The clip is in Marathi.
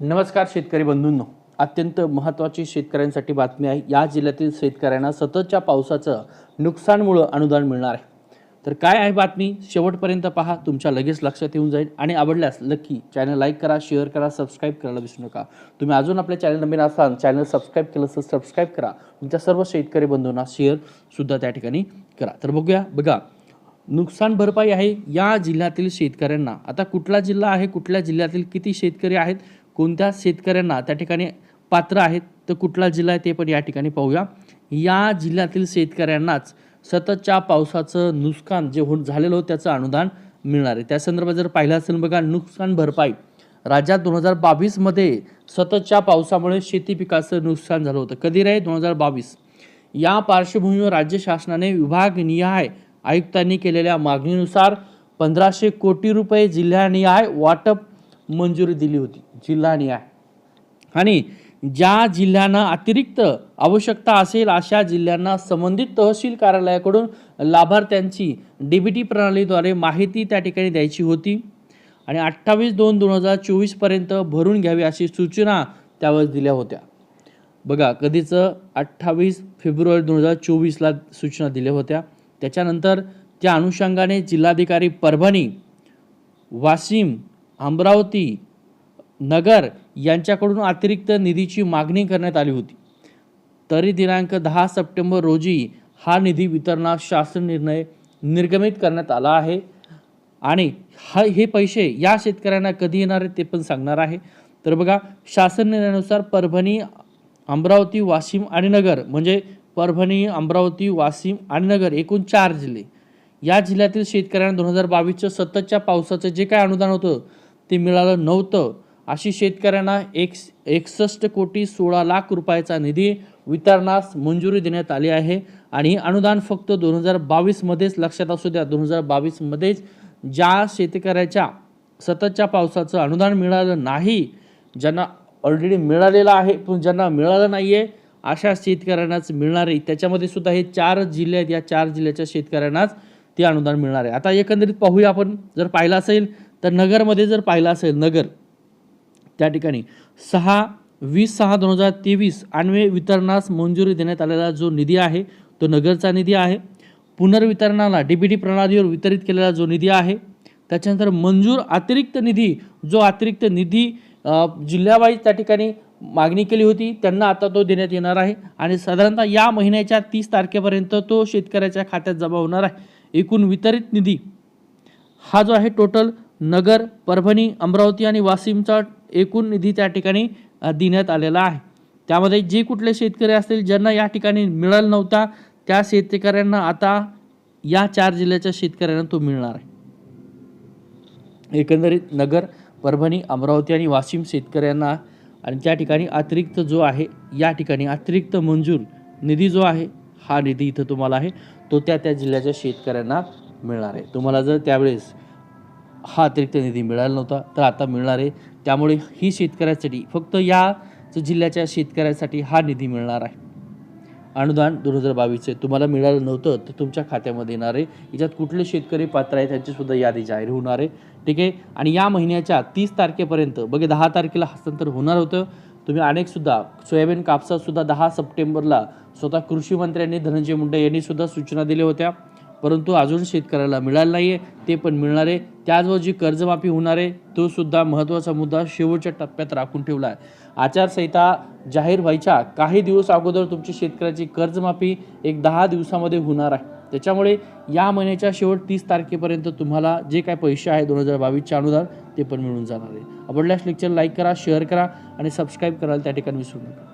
नमस्कार शेतकरी बंधूंनो. अत्यंत महत्त्वाची शेतकऱ्यांसाठी बातमी आहे. या जिल्ह्यातील शेतकऱ्यांना सततच्या पावसाचं नुकसानमुळं अनुदान मिळणार आहे. तर काय आहे बातमी? शेवटपर्यंत पहा. तुमच्या लगेच लक्षात येऊन जाईल. आणि आवडल्यास नक्की चॅनल लाईक करा शेअर करा सबस्क्राईब करायला विसरू नका. तुम्ही अजून आपल्या चॅनल नवीन असाल चॅनल सबस्क्राईब केलं तर सबस्क्राईब करा. तुमच्या सर्व शेतकरी बंधूंना शेअरसुद्धा त्या ठिकाणी करा. तर बघूया. बघा नुकसान भरपाई आहे या जिल्ह्यातील शेतकऱ्यांना. आता कुठला जिल्हा आहे कुठल्या जिल्ह्यातील किती शेतकरी आहेत कोणत्या शेतकऱ्यांना त्या ठिकाणी पात्र आहेत तर कुठला जिल्हा आहे ते पण या ठिकाणी पाहूया. या जिल्ह्यातील शेतकऱ्यांनाच सततच्या पावसाचं नुकसान जे हो झालेलं होतं त्याचं अनुदान मिळणार आहे. त्या संदर्भात जर पाहिलं असेल बघा नुकसान भरपाई. राज्यात दोन हजार बावीसमध्ये सततच्या पावसामुळे शेती पिकाचं नुकसान झालं होतं. कधी रे? दोन हजार बावीस. या पार्श्वभूमीवर राज्य शासनाने विभागनिहाय आयुक्तांनी केलेल्या मागणीनुसार पंधराशे कोटी रुपये जिल्हानिहाय वाटप मंजुरी दिली होती. जिल्हानिहाय आणि ज्या जिल्ह्यांना अतिरिक्त आवश्यकता असेल अशा जिल्ह्यांना संबंधित तहसील कार्यालयाकडून लाभार्थ्यांची डी बी टी प्रणालीद्वारे माहिती त्या ठिकाणी द्यायची होती. आणि अठ्ठावीस दोन दोन हजार चोवीसपर्यंत भरून घ्यावी अशी सूचना त्यावेळेस दिल्या होत्या. बघा कधीचं अठ्ठावीस फेब्रुवारी दोन हजार चोवीसला सूचना दिल्या होत्या. त्याच्यानंतर त्या अनुषंगाने जिल्हाधिकारी परभणी वाशिम अमरावती नगर यांच्याकडून अतिरिक्त निधीची मागणी करण्यात आली होती. तरी दिनांक दहा सप्टेंबर रोजी हा निधी वितरणास शासन निर्णय निर्गमित करण्यात आला आहे आणि हा हे पैसे या शेतकऱ्यांना कधी येणार आहेत ते पण सांगणार आहे. तर बघा शासन निर्णयानुसार परभणी अमरावती वाशिम आणि नगर म्हणजे परभणी अमरावती वाशिम आणि नगर एकूण चार जिल्हे. या जिल्ह्यातील शेतकऱ्यांना दोन हजार बावीसच्या सततच्या पावसाचं जे काय अनुदान होतं ते मिळालं नव्हतं. अशी शेतकऱ्यांना एक एकसष्ट कोटी सोळा लाख रुपयाचा निधी वितरणास मंजुरी देण्यात आली आहे. आणि अनुदान फक्त दोन हजार बावीसमध्येच लक्षात असू द्या दोन हजार बावीसमध्येच ज्या शेतकऱ्याच्या सततच्या पावसाचं अनुदान मिळालं नाही ज्यांना ऑलरेडी मिळालेलं आहे पण ज्यांना मिळालं नाही आहे अशा शेतकऱ्यांनाच मिळणार आहे. त्याच्यामध्ये सुद्धा हे चार जिल्हे आहेत या चार जिल्ह्याच्या शेतकऱ्यांनाच ते अनुदान मिळणार आहे. आता एकंदरीत पाहूया आपण. जर पाहिलं असेल तर नगरमध्ये जर पाहिलं असेल नगर त्या ठिकाणी सहा वीस सहा दोन हजार तेवीस अन्वय वितरणास मंजुरी देण्यात आलेला जो निधी आहे तो नगरचा निधी आहे. पुनर्वितरणाला डी बी टी प्रणालीवर वितरित केलेला जो निधी आहे त्याच्यानंतर मंजूर अतिरिक्त निधी जो अतिरिक्त निधी जिल्ह्यावाईज त्या ठिकाणी मागणी केली होती त्यांना आता तो देण्यात येणार आहे. आणि साधारणतः या महिन्याच्या तीस तारखेपर्यंत तो शेतकऱ्याच्या खात्यात जमा होणार आहे. एकूण वितरित निधी हा जो आहे टोटल नगर परभणी अमरावती आणि वाशिमचा एकूण निधी त्या ठिकाणी देण्यात आलेला आहे. त्यामध्ये जे कुठले शेतकरी असतील ज्यांना या ठिकाणी मिळाला नव्हता त्या शेतकऱ्यांना आता या चार जिल्ह्याच्या शेतकऱ्यांना तो मिळणार आहे. एकंदरीत नगर परभणी अमरावती आणि वाशिम शेतकऱ्यांना आणि त्या ठिकाणी अतिरिक्त जो आहे या ठिकाणी अतिरिक्त मंजूर निधी जो आहे हा निधी इथं तुम्हाला आहे तो त्या त्या जिल्ह्याच्या शेतकऱ्यांना मिळणार आहे. तुम्हाला जर त्यावेळेस हा अतिरिक्त निधी मिळाला नव्हता तर आता मिळणार आहे. त्यामुळे ही शेतकऱ्यासाठी फक्त या जिल्ह्याच्या शेतकऱ्यासाठी हा निधी मिळणार आहे. अनुदान दोन हजार बावीसचे तुम्हाला मिळालं नव्हतं तर तुमच्या खात्यामध्ये येणार आहे. याच्यात कुठले शेतकरी पात्र आहे त्यांचीसुद्धा यादी जाहीर होणार आहे. ठीक आहे? आणि या महिन्याच्या तीस तारखेपर्यंत बघे दहा तारखेला हस्तांतर होणार होतं. तुम्ही अनेकसुद्धा सोयाबीन कापसासुद्धा दहा सप्टेंबरला स्वतः कृषी मंत्र्यांनी धनंजय मुंडे यांनीसुद्धा सूचना दिल्या होत्या. परंतु अजून शेतकऱ्याला मिळालं नाही आहे ते पण मिळणार आहे. त्याचबरोबर जी कर्जमाफी होणार आहे तो सुद्धा महत्त्वाचा मुद्दा शेवटच्या टप्प्यात राखून ठेवला आहे. आचारसंहिता जाहीर व्हायच्या काही दिवस अगोदर तुमची शेतकऱ्याची कर्जमाफी एक दहा दिवसामध्ये होणार आहे. त्याच्यामुळे या महिन्याच्या शेवट तीस तारखेपर्यंत तुम्हाला जे काय पैसे आहे दोन हजार बावीसचे अनुदान ते पण मिळून जाणार आहे. आवडल्यास लेक्चर लाईक करा शेअर करा आणि सबस्क्राईब करायला त्या ठिकाणी विसरू नका.